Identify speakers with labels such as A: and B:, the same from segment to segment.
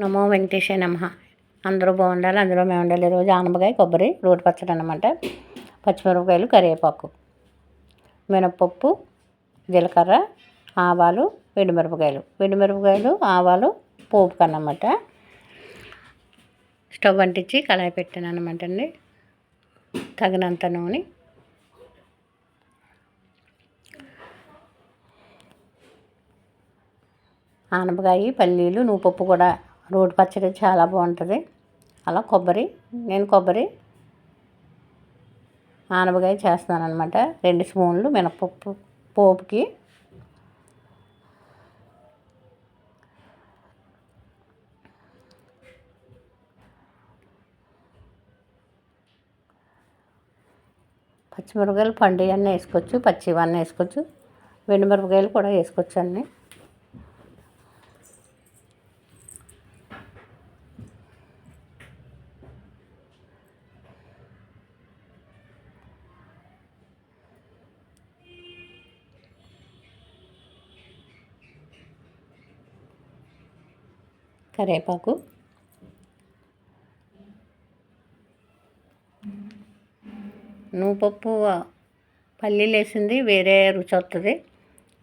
A: నమో వెంకటేశ నమ. అందరూ బాగుండాలి అందులో మేము ఉండాలి. ఈరోజు ఆనపకాయ కొబ్బరి రోటి పచ్చడి అనమాట పచ్చిమిరపకాయలు కరివేపాకు మినపప్పు జీలకర్ర ఆవాలు వెండిమిరపకాయలు. వెండిమిరపకాయలు ఆవాలు పోపుకు అన్నమాట. స్టవ్ అంటించి కళాయి పెట్టాను అనమాట అండి. తగినంత నూనె. ఆనపకాయ పల్లీలు నువ్వు పప్పు కూడా రోటి పచ్చడి చాలా బాగుంటుంది. అలా కొబ్బరి నేను కొబ్బరి ఆనపకాయ చేస్తున్నాను అనమాట రెండు స్పూన్లు మినపప్పు పోపుకి. పచ్చిమిరపకాయలు పండు అన్నీ వేసుకోవచ్చు పచ్చివన్నీ వేసుకోవచ్చు. మిరపకాయలు కూడా వేసుకోవచ్చు అన్నీ కరివేపాకు నువ్వుపప్పు పల్లీలు వేసింది వేరే రుచి వస్తుంది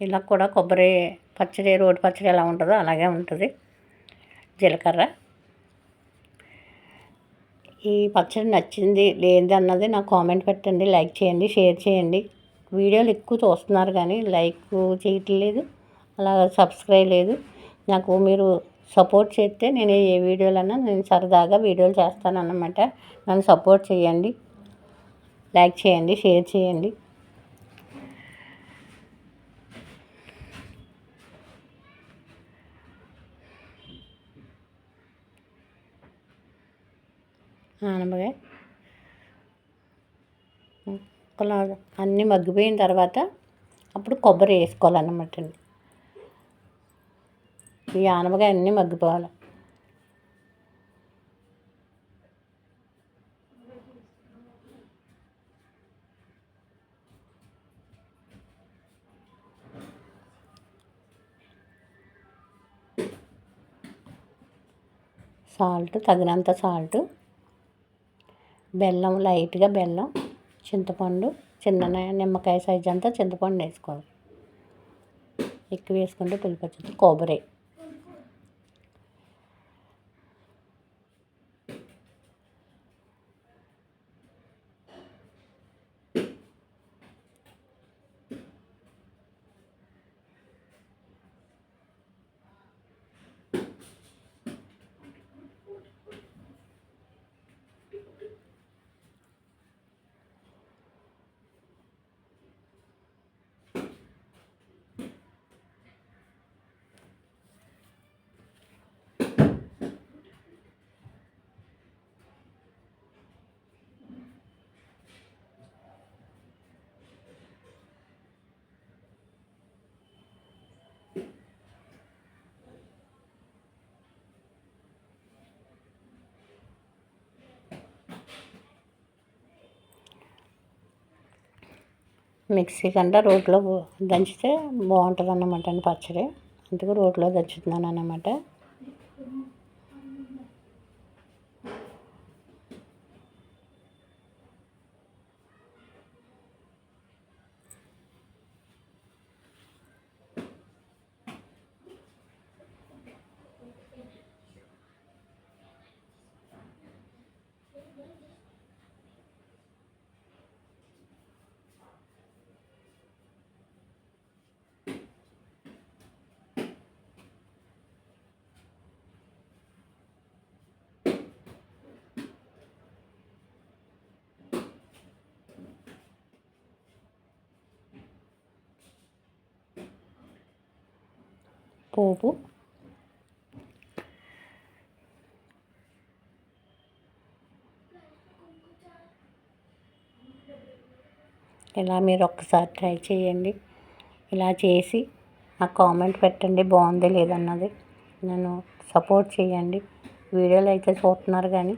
A: ఇలా కూడా కొబ్బరి పచ్చడి రోడ్డు పచ్చడి ఎలా ఉంటుందో అలాగే ఉంటుంది. జీలకర్ర. ఈ పచ్చడి నచ్చింది లేనిది అన్నది నాకు కామెంట్ పెట్టండి లైక్ చేయండి షేర్ చేయండి. వీడియోలు ఎక్కువ చూస్తున్నారు కానీ లైక్ చేయట్లేదు అలా సబ్స్క్రైబ్ లేదు. నాకు మీరు సపోర్ట్ చేస్తే నేను ఏ వీడియోలన్నా నేను సరదాగా వీడియోలు చేస్తాను అన్నమాట నన్ను సపోర్ట్ చేయండి. లైక్ చేయండి షేర్ చేయండి. అన్నీ మగ్గిపోయిన తర్వాత అప్పుడు కొబ్బరి వేసుకోవాలన్నమాట అండి ఈ ఆనపకాయ అన్నీ మగ్గిపోవాలి. సాల్ట్ తగినంత సాల్ట్ బెల్లం లైట్గా బెల్లం చింతపండు చిన్న నిమ్మకాయ సైజ్ అంతా చింతపండు వేసుకోవాలి. ఎక్కువ వేసుకుంటే పులిపచ్చుతుంది కొబ్బరి. మిక్సీ కంటే రోట్లో దంచితే బాగుంటుంది అన్నమాట అండి పచ్చడి. అందుకు రోట్లో దంచుతున్నాను అన్నమాట పోపు. ఇలా మీరు ఒక్కసారి ట్రై చేయండి. ఇలా చేసి నాకు కామెంట్ పెట్టండి బాగుంది లేదన్నది. నన్ను సపోర్ట్ చేయండి. వీడియోలు అయితే చూస్తున్నారు కానీ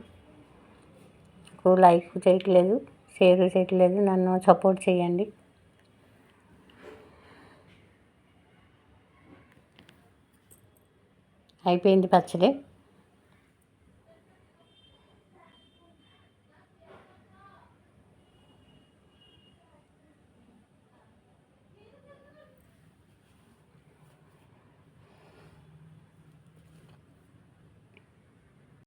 A: నాకు లైక్ చేయట్లేదు షేర్ చేయట్లేదు నన్ను సపోర్ట్ చేయండి. అయిపోయింది పచ్చడి.